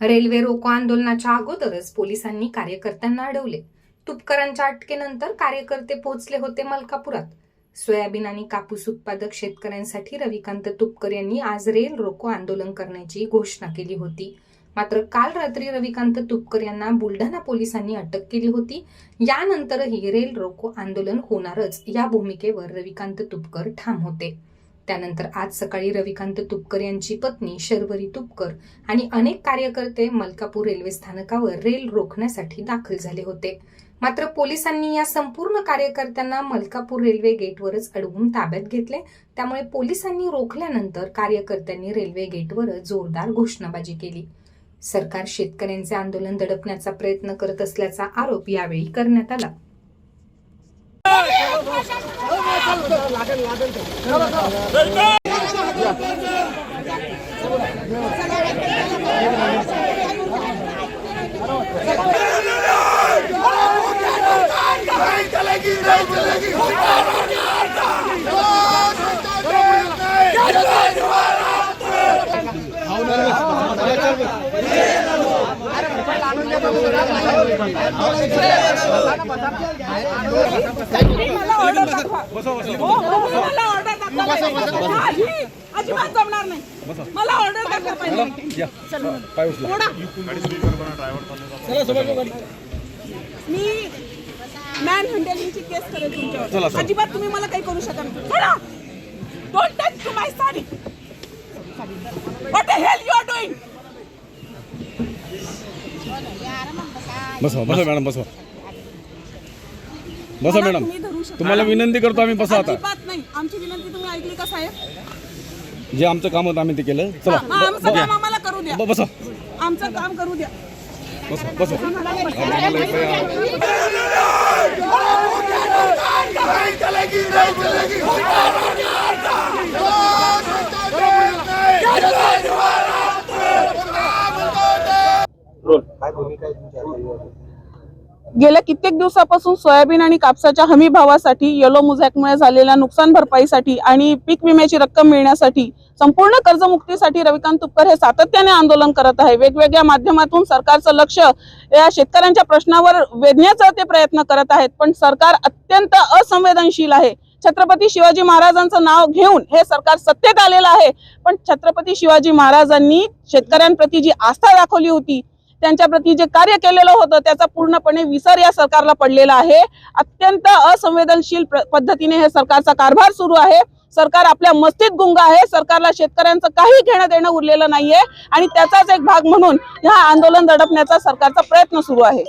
Railway रोको आंदोलनाच्या अगोदरच पोलिसांनी कार्यकर्त्यांना अडवले. तुपकरांच्या अटकेनंतर कार्यकर्ते पोहोचले होते मलकापुरात. सोयाबीन आणि कापूस उत्पादक शेतकऱ्यांसाठी रविकांत तुपकर यांनी आज रेल रोको आंदोलन करण्याची घोषणा केली होती. मात्र काल रात्री रविकांत तुपकर यांना बुलढाणा पोलिसांनी अटक केली होती. यानंतरही रेल रोको आंदोलन होणारच या भूमिकेवर रविकांत तुपकर ठाम होते. त्यानंतर आज सकाळी रविकांत तुपकर यांची पत्नी शर्वरी तुपकर आणि अनेक कार्यकर्ते मलकापूर रेल्वे स्थानकावर रेल रोखण्यासाठी दाखल झाले होते. मात्र पोलिसांनी या संपूर्ण कार्यकर्त्यांना मलकापूर रेल्वे गेटवरच अडवून ताब्यात घेतले. त्यामुळे पोलिसांनी रोखल्यानंतर कार्यकर्त्यांनी रेल्वे गेटवर जोरदार घोषणाबाजी केली. सरकार शेतकऱ्यांचे आंदोलन दडपण्याचा प्रयत्न करत असल्याचा आरोप यावेळी करण्यात आला. Yeah. मला ऑर्डर दाखवा हो, हो, मला ऑर्डर दाखवा नाही, अजिबात जमणार नाही मला ऑर्डर दाखवा पाहिजे ओढा. मी मॅन हँडलिंगची केस करेल तुमच्यावर अजिबात तुम्ही मला काही करू शकत नाही. सोडा don't touch to my sari what the hell you are doing बसा बसा मॅडम बसा. बसा मॅडम. तुम्हाला विनंती करतो आम्ही बसा आता. अजिबात नाही. आमची विनंती तुम्ही ऐकली का साहेब? जे आमचं काम होतं आम्ही ते केलं. चला हा, मग आमचं काम आम्हाला करू द्या. ब- बसा. आमचं काम करू द्या. बसा बसा. गेल्या कित्येक दिवसापासून सोयाबीन आणि कापसाच्या हमी भावासाठी येलो मुझॅकमुळे झालेल्या नुकसान भरपाईसाठी आणि पीक विम्याची रक्कम मिळण्यासाठी संपूर्ण कर्जमुक्तीसाठी रविकांत तुपकर हे सातत्याने आंदोलन करत आहे. वेगवेगळ्या माध्यमातून सरकारचं लक्ष या शेतकऱ्यांच्या प्रश्नावर वेधण्याचा ते प्रयत्न करत आहेत. पण सरकार अत्यंत असंवेदनशील आहे. छत्रपती शिवाजी महाराजांचं नाव घेऊन हे सरकार सत्तेत आलेलं आहे. पण छत्रपती शिवाजी महाराजांनी शेतकऱ्यांप्रती जी आस्था दाखवली होती त्यांच्याप्रती जे कार्य केलेलं होतं त्याचा पूर्णपणे विसर या सरकारला पडलेला आहे. अत्यंत असंवेदनशील पद्धतीने हे सरकारचा कारभार सुरू आहे. सरकार आपल्या मस्तीत गुंग आहे. सरकारला शेतकऱ्यांचं काही घेणं देणं उरलेलं नाहीये. आणि त्याचाच एक भाग म्हणून हा आंदोलन दडपण्याचा सरकारचा प्रयत्न सुरू आहे.